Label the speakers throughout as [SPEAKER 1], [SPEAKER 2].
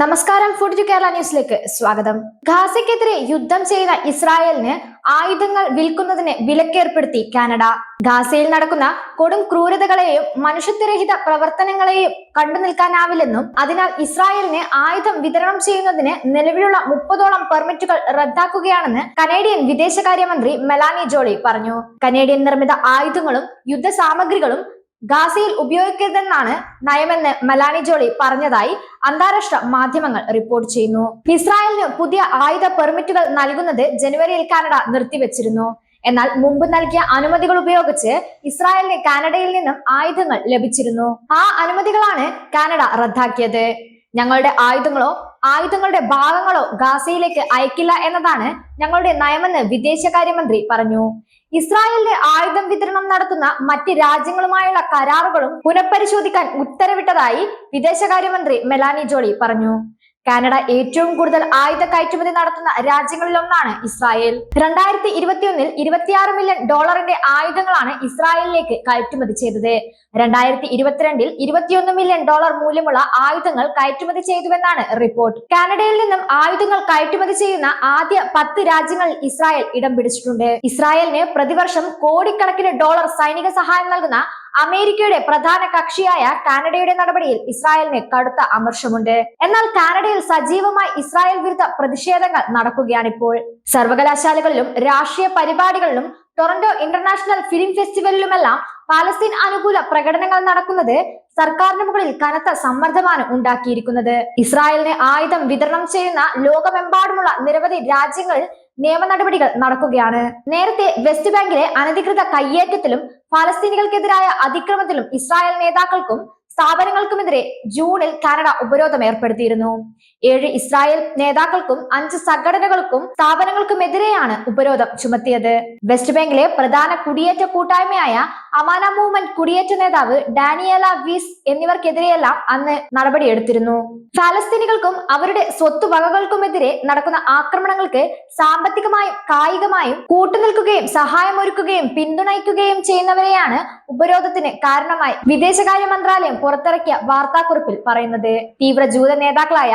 [SPEAKER 1] നമസ്കാരം. Food to Kerala ന്യൂസിലേക്ക് സ്വാഗതം. ഗാസയ്ക്കെതിരെ യുദ്ധം ചെയ്യുന്ന ഇസ്രായേലിന് ആയുധങ്ങൾ വിൽക്കുന്നതിന് വിലക്കേർപ്പെടുത്തി കാനഡ. ഗാസയിൽ നടക്കുന്ന കൊടും ക്രൂരതകളെയും മനുഷ്യത്വരഹിത പ്രവർത്തനങ്ങളെയും കണ്ടു നിൽക്കാനാവില്ലെന്നും അതിനാൽ ഇസ്രായേലിന് ആയുധം വിതരണം ചെയ്യുന്നതിന് നിലവിലുള്ള മുപ്പതോളം പെർമിറ്റുകൾ റദ്ദാക്കുകയാണെന്ന് കനേഡിയൻ വിദേശകാര്യമന്ത്രി മെലാനി ജോളി പറഞ്ഞു. കനേഡിയൻ നിർമ്മിത ആയുധങ്ങളും യുദ്ധസാമഗ്രികളും ഗാസയിൽ ഉപയോഗിക്കരുതെന്നാണ് നയമെന്ന് മലാനി ജോളി പറഞ്ഞതായി അന്താരാഷ്ട്ര മാധ്യമങ്ങൾ റിപ്പോർട്ട് ചെയ്യുന്നു. ഇസ്രായേലിന് പുതിയ ആയുധ പെർമിറ്റുകൾ നൽകുന്നത് ജനുവരിയിൽ കാനഡ നിർത്തിവെച്ചിരുന്നു. എന്നാൽ മുമ്പ് നൽകിയ അനുമതികൾ ഉപയോഗിച്ച് ഇസ്രായേലിന് കാനഡയിൽ നിന്നും ആയുധങ്ങൾ ലഭിച്ചിരുന്നു. ആ അനുമതികളാണ് കാനഡ റദ്ദാക്കിയത്. ഞങ്ങളുടെ ആയുധങ്ങളോ ആയുധങ്ങളുടെ ഭാഗങ്ങളോ ഗാസയിലേക്ക് അയക്കില്ല എന്നതാണ് ഞങ്ങളുടെ നയമെന്ന് വിദേശകാര്യമന്ത്രി പറഞ്ഞു. ഇസ്രായേലിന് ആയുധം വിതരണം നടത്തുന്ന മറ്റ് രാജ്യങ്ങളുമായുള്ള കരാറുകളും പുനഃപരിശോധിക്കാൻ ഉത്തരവിട്ടതായി വിദേശകാര്യമന്ത്രി മെലാനി ജോളി പറഞ്ഞു. കാനഡ ഏറ്റവും കൂടുതൽ ആയുധ കയറ്റുമതി നടത്തുന്ന രാജ്യങ്ങളിലൊന്നാണ് ഇസ്രായേൽ. രണ്ടായിരത്തി ഇരുപത്തിയൊന്നിൽ ഇരുപത്തിയാറ് മില്യൺ ഡോളറിന്റെ ആയുധങ്ങളാണ് ഇസ്രായേലിലേക്ക് കയറ്റുമതി ചെയ്തത്. രണ്ടായിരത്തി ഇരുപത്തിരണ്ടിൽ ഇരുപത്തിയൊന്ന് മില്യൺ ഡോളർ മൂല്യമുള്ള ആയുധങ്ങൾ കയറ്റുമതി ചെയ്തുവെന്നാണ് റിപ്പോർട്ട്. കാനഡയിൽ നിന്നും ആയുധങ്ങൾ കയറ്റുമതി ചെയ്യുന്ന ആദ്യ പത്ത് രാജ്യങ്ങളിൽ ഇസ്രായേൽ ഇടം പിടിച്ചിട്ടുണ്ട്. ഇസ്രായേലിന് പ്രതിവർഷം കോടിക്കണക്കിന് ഡോളർ സൈനിക സഹായം നൽകുന്ന അമേരിക്കയുടെ പ്രധാന കക്ഷിയായ കാനഡയുടെ നടപടിയിൽ ഇസ്രായേലിന് കടുത്ത അമർഷമുണ്ട്. എന്നാൽ കാനഡയിൽ സജീവമായി ഇസ്രായേൽ വിരുദ്ധ പ്രതിഷേധങ്ങൾ നടക്കുകയാണിപ്പോൾ. സർവകലാശാലകളിലും രാഷ്ട്രീയ പരിപാടികളിലും ടൊറന്റോ ഇന്റർനാഷണൽ ഫിലിം ഫെസ്റ്റിവലിലുമെല്ലാം പാലസ്തീൻ അനുകൂല പ്രകടനങ്ങൾ നടക്കുന്നത് സർക്കാരിന് മുകളിൽ കനത്ത സമ്മർദ്ദമാണ് ഉണ്ടാക്കിയിരിക്കുന്നത്. ഇസ്രായേലിന് ആയുധം വിതരണം ചെയ്യുന്ന ലോകമെമ്പാടുമുള്ള നിരവധി രാജ്യങ്ങളിൽ നിയമ നടപടികൾ നടക്കുകയാണ്. നേരത്തെ വെസ്റ്റ് ബാങ്കിലെ അനധികൃത കയ്യേറ്റത്തിലും ഫലസ്തീനികൾക്കെതിരായ അതിക്രമത്തിലും ഇസ്രായേൽ നേതാക്കൾക്കും സ്ഥാപനങ്ങൾക്കുമെതിരെ ജൂണിൽ കാനഡ ഉപരോധം ഏർപ്പെടുത്തിയിരുന്നു. ഏഴ് ഇസ്രായേൽ നേതാക്കൾക്കും അഞ്ച് സംഘടനകൾക്കും സ്ഥാപനങ്ങൾക്കുമെതിരെയാണ് ഉപരോധം ചുമത്തിയത്. വെസ്റ്റ് ബാങ്കിലെ പ്രധാന കുടിയേറ്റ കൂട്ടായ്മയായ അമാന മൂവ്മെന്റ് കുടിയേറ്റ നേതാവ് ഡാനിയേല വീസ് എന്നിവർക്കെതിരെയെല്ലാം അന്ന് നടപടിയെടുത്തിരുന്നു. ഫലസ്തീനികൾക്കും അവരുടെ സ്വത്തുവകകൾക്കുമെതിരെ നടക്കുന്ന ആക്രമണങ്ങൾക്ക് സാമ്പത്തികമായും കായികമായും കൂട്ടുനിൽക്കുകയും സഹായമൊരുക്കുകയും പിന്തുണയ്ക്കുകയും ചെയ്യുന്നവരെയാണ് ഉപരോധത്തിന് കാരണമായി വിദേശകാര്യ മന്ത്രാലയം പുറത്തിറക്കിയ വാർത്താക്കുറിപ്പിൽ പറയുന്നത്. തീവ്ര ജൂത നേതാക്കളായ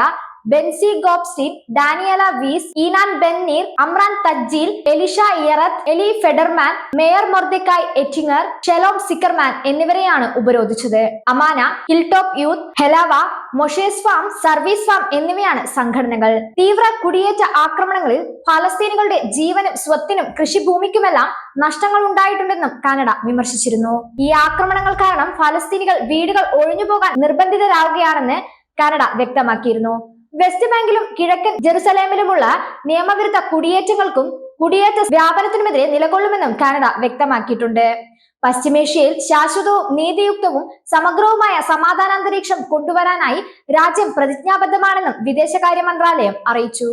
[SPEAKER 1] Bentzi Gopstein Daniella Weiss Einan Bennir Amran Tajjil Elisha Yered Eli Federman Meir Mordechai Ettinger Shalom സിക്കർമാൻ എന്നിവരെയാണ് ഉപരോധിച്ചത്. Amana hilltop youth Lehava Moshe's farm service farm എന്നിവയാണ് സംഘടനകൾ. തീവ്ര കുടിയേറ്റ ആക്രമണങ്ങളിൽ ഫലസ്തീനികളുടെ ജീവനും സ്വത്തിനും കൃഷിഭൂമിക്കുമെല്ലാം നഷ്ടങ്ങൾ ഉണ്ടായിട്ടുണ്ടെന്നും കാനഡ വിമർശിച്ചിരുന്നു. ഈ ആക്രമണങ്ങൾ കാരണം ഫലസ്തീനികൾ വീടുകൾ ഒഴിഞ്ഞുപോകാൻ നിർബന്ധിതരാകുകയാണെന്ന് കാനഡ വ്യക്തമാക്കിയിരുന്നു. വെസ്റ്റ് ബാങ്കിലും കിഴക്കൻ ജെറുസലേമിലുമുള്ള നിയമവിരുദ്ധ കുടിയേറ്റങ്ങൾക്കും കുടിയേറ്റ വ്യാപനത്തിനുമെതിരെ നിലകൊള്ളുമെന്നും കാനഡ വ്യക്തമാക്കിയിട്ടുണ്ട്. പശ്ചിമേഷ്യയിൽ ശാശ്വതവും നീതിയുക്തവും സമഗ്രവുമായ സമാധാനാന്തരീക്ഷം കൊണ്ടുവരാനായി രാജ്യം പ്രതിജ്ഞാബദ്ധമാണെന്നും വിദേശകാര്യ മന്ത്രാലയം അറിയിച്ചു.